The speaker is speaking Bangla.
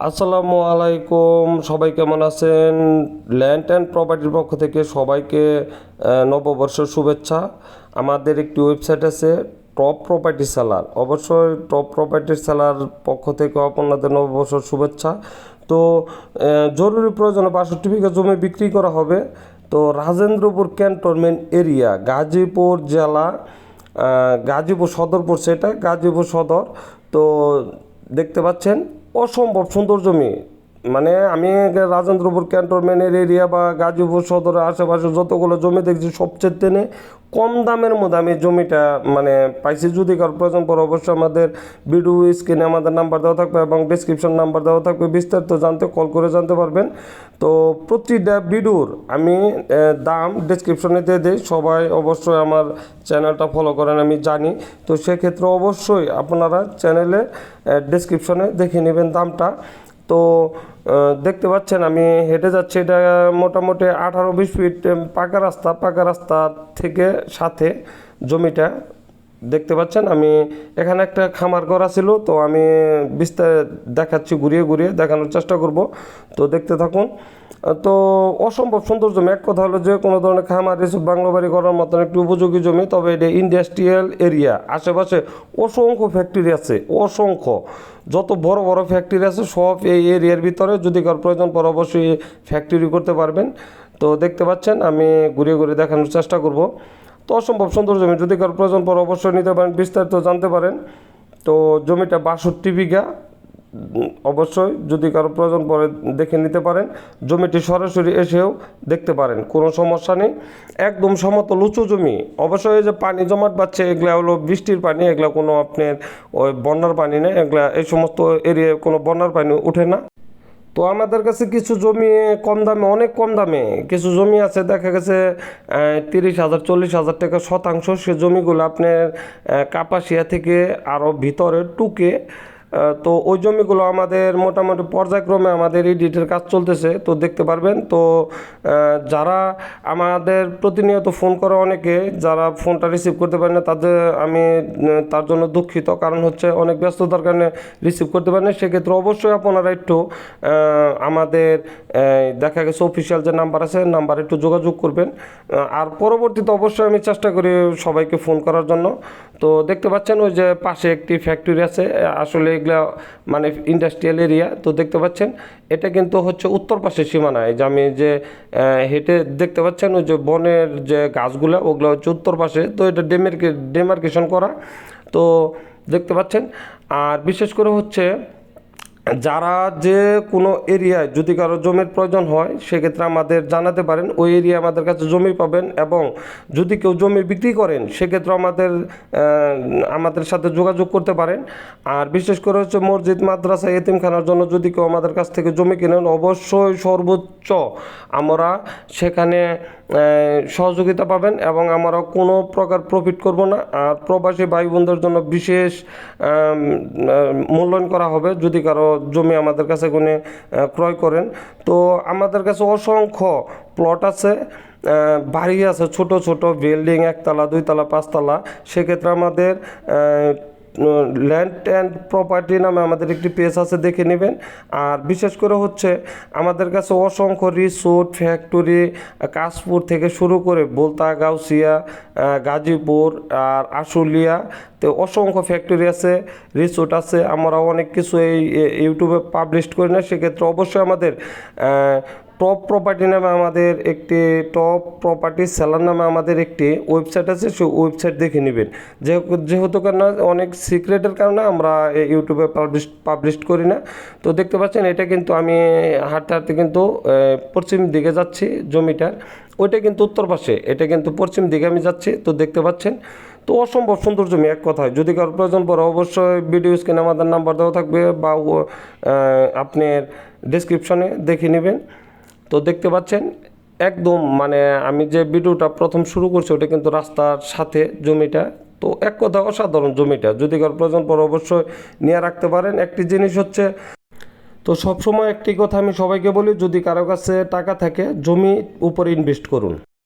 আসসালামু আলাইকুম, সবাই কেমন আছেন? ল্যান্ড অ্যান্ড প্রপার্টির পক্ষ থেকে সবাইকে নববর্ষের শুভেচ্ছা। আমাদের একটি ওয়েবসাইট আছে টপ প্রপার্টি সেলার অবশ্যই টপ প্রপার্টি সেলার পক্ষ থেকে আপনাদের নববর্ষের শুভেচ্ছা। তো জরুরি প্রয়োজনে বাষট্টি বিঘা জমি বিক্রি করা হবে। তো, রাজেন্দ্রপুর ক্যান্টনমেন্ট এরিয়া, গাজীপুর জেলা গাজীপুর সদর পড়ছে এটা গাজীপুর সদর। তো, দেখতে পাচ্ছেন অসম্ভব সুন্দর জমি। মানে আমি রাজেন্দ্রপুর ক্যান্টনমেন্টের এরিয়া বা গাজীপুর সদরের আশেপাশে যতগুলো জমি দেখছি, সবচেয়ে টেনে কম দামের মধ্যে আমি জমিটা মানে পাইছি। যদি কারও প্রয়োজন পড়ে অবশ্যই আমাদের ভিডিও স্ক্রিনে আমাদের নাম্বার দেওয়া থাকবে এবং ডিসক্রিপশন নাম্বার দেওয়া থাকবে। বিস্তারিত জানতে কল করে জানতে পারবেন। তো প্রতিটা ভিডিওর আমি দাম ডিসক্রিপশনে দিয়ে দিই। সবাই অবশ্যই আমার চ্যানেলটা ফলো করেন, আমি জানি। তো সেক্ষেত্রে অবশ্যই আপনারা চ্যানেলে ডিসক্রিপশনে দেখে নেবেন দামটা। তো দেখতে পাচ্ছেন আমি হেঁটে যাচ্ছি। এটা মোটামুটি আঠারো বিশ ফিট পাকা রাস্তা পাকা রাস্তা থেকে সাথে জমিটা। দেখতে পাচ্ছেন, আমি এখানে একটা খামার করা ছিল তো আমি বিস্তার দেখাচ্ছি, ঘুরিয়ে ঘুরিয়ে দেখানোর চেষ্টা করব। তো দেখতে থাকুন, তো অসম্ভব সুন্দর জমি। এক কথা হলো যে, কোনো ধরনের খামার, রিসোর্ট, বাংলো বাড়ি করার মতন একটু উপযোগী জমি, তবে এটা ইন্ডাস্ট্রিয়াল এরিয়া আশেপাশে অসংখ্য ফ্যাক্টরি আছে, অসংখ্য। যত বড় বড় ফ্যাক্টরি আছে, সব এই এরিয়ার ভিতরে যদি কার প্রয়োজন পড়ে, অবশ্যই ফ্যাক্টরি করতে পারবেন। তো দেখতে পাচ্ছেন, আমি ঘুরিয়ে ঘুরিয়ে দেখানোর চেষ্টা করব। তো অসম্ভব সুন্দর জমি। যদি কারও প্রয়োজন পড়ে অবশ্যই নিতে পারেন, বিস্তারিত জানতে পারেন। তো জমিটা বাষট্টি বিঘা অবশ্যই যদি কারও প্রয়োজন পড়ে দেখে নিতে পারেন। জমিটি সরাসরি এসেও দেখতে পারেন, কোনো সমস্যা নেই। একদম সমতল, উঁচু জমি। অবশ্যই যে পানি জমাট পাচ্ছে এগুলা হলো বৃষ্টির পানি, এগুলা কোনো আপনার ওই বন্যার পানি নেই, এগুলা এই সমস্ত এরিয়ায় কোনো বন্যার পানি ওঠে না। তো আমাদের কাছে কিছু জমি কম দামে, অনেক কম দামে কিছু জমি আছে, দেখা গেছে তিরিশ হাজার, চল্লিশ হাজার টাকা শতাংশ সে জমিগুলো আপনার কাপাসিয়া থেকে আরও ভিতরে টুকে তো ওই জমিগুলো আমাদের মোটামুটি পর্যায়ক্রমে আমাদের এডিটের কাজ চলতেছে, তো দেখতে পারবেন। তো যারা আমাদের প্রতিনিয়ত ফোন করে অনেকে, যারা ফোনটা রিসিভ করতে পারে না, তাদের আমি তার জন্য দুঃখিত। কারণ হচ্ছে অনেক ব্যস্ততার কারণে রিসিভ করতে পারেন না। সেক্ষেত্রে অবশ্যই আপনারা একটু আমাদের দেখা গেছে অফিসিয়াল যে নাম্বার আছে নাম্বার একটু যোগাযোগ করবেন। আর পরবর্তীতে অবশ্যই আমি চেষ্টা করি সবাইকে ফোন করার জন্য। তো দেখতে পাচ্ছেন ওই যে পাশে একটি ফ্যাক্টরি আছে, আসলে এগুলা মানে ইন্ডাস্ট্রিয়াল এরিয়া তো দেখতে পাচ্ছেন, এটা কিন্তু হচ্ছে উত্তর পাশের সীমানায়। যে আমি যে হেঁটে দেখতে পাচ্ছেন, ওই যে বনের যে গাছগুলো, ওগুলো হচ্ছে উত্তর পাশে। তো এটা ডেমার্কে ডেমার্কেশন করা। তো দেখতে পাচ্ছেন, আর বিশেষ করে হচ্ছে যারা যে কোনো এরিয়ায় যদি কারও জমির প্রয়োজন হয়, সেক্ষেত্রে আমাদের জানাতে পারেন। ওই এরিয়া আমাদের কাছে জমি পাবেন এবং যদি কেউ জমি বিক্রি করেন সেক্ষেত্রে আমাদের আমাদের সাথে যোগাযোগ করতে পারেন। আর বিশেষ করে হচ্ছে মসজিদ, মাদ্রাসা, এতিমখানার জন্য যদি কেউ আমাদের কাছ থেকে জমি কেনেন, অবশ্যই সর্বোচ্চ আমরা সেখানে সহযোগিতা পাবেন এবং আমরা কোনো প্রকার প্রফিট করব না। আর প্রবাসী ভাই বোনদের জন্য বিশেষ মূল্যায়ন করা হবে। যদি কারও জমি আমাদের কাছে কোনো ক্রয় করেন। তো আমাদের কাছে অসংখ্য প্লট আছে বাড়ি আছে, ছোট ছোট, বিল্ডিং একতলা, দুইতলা, পাঁচতলা। সেক্ষেত্রে আমাদের ল্যান্ড অ্যান্ড প্রপার্টি নামে আমাদের একটি পেজ আছে, দেখে নেবেন। আর বিশেষ করে হচ্ছে, আমাদের কাছে অসংখ্য রিসোর্ট ফ্যাক্টরি কাশপুর থেকে শুরু করে বোলতা, গাউসিয়া গাজীপুর আর আশুলিয়া তো অসংখ্য ফ্যাক্টরি আছে রিসোর্ট আছে। আমরা অনেক কিছু এই ইউটিউবে পাবলিশ করি না, সেক্ষেত্রে অবশ্যই আমাদের টপ প্রপার্টি নামে আমাদের একটি টপ প্রপার্টি সেলার নামে আমাদের একটি ওয়েবসাইট আছে, সেই ওয়েবসাইট দেখে নেবেন। যেহেতু কেন অনেক সিক্রেটের কারণে আমরা ইউটিউবে পাবলিশ পাবলিশ করি না। তো দেখতে পাচ্ছেন, এটা কিন্তু আমি হাঁটতে হাঁটতে কিন্তু পশ্চিম দিকে যাচ্ছি জমিটার। ওইটা কিন্তু উত্তর পাশে, এটা কিন্তু পশ্চিম দিকে আমি যাচ্ছি, তো দেখতে পাচ্ছেন। তো অসম্ভব সুন্দর জমি, এক কথায়। যদি কারও প্রয়োজন পড়ে, অবশ্যই ভিডিও স্ক্রিনে আমাদের নাম্বার দেওয়া থাকবে বা আপনার ডিসক্রিপশনে দেখে নেবেন। তো দেখতে পাচ্ছেন, একদম মানে আমি যে ভিডিওটা প্রথম শুরু করছি, ওটা কিন্তু রাস্তার সাথে জমিটা। তো এক কথা অসাধারণ জমিটা, যদি কারও প্রয়োজন পরে অবশ্যই নিয়ে রাখতে পারেন। একটি জিনিস হচ্ছে, তো সবসময় একটি কথা আমি সবাইকে বলি, যদি কারও কাছে টাকা থাকে, জমি উপরে ইনভেস্ট করুন।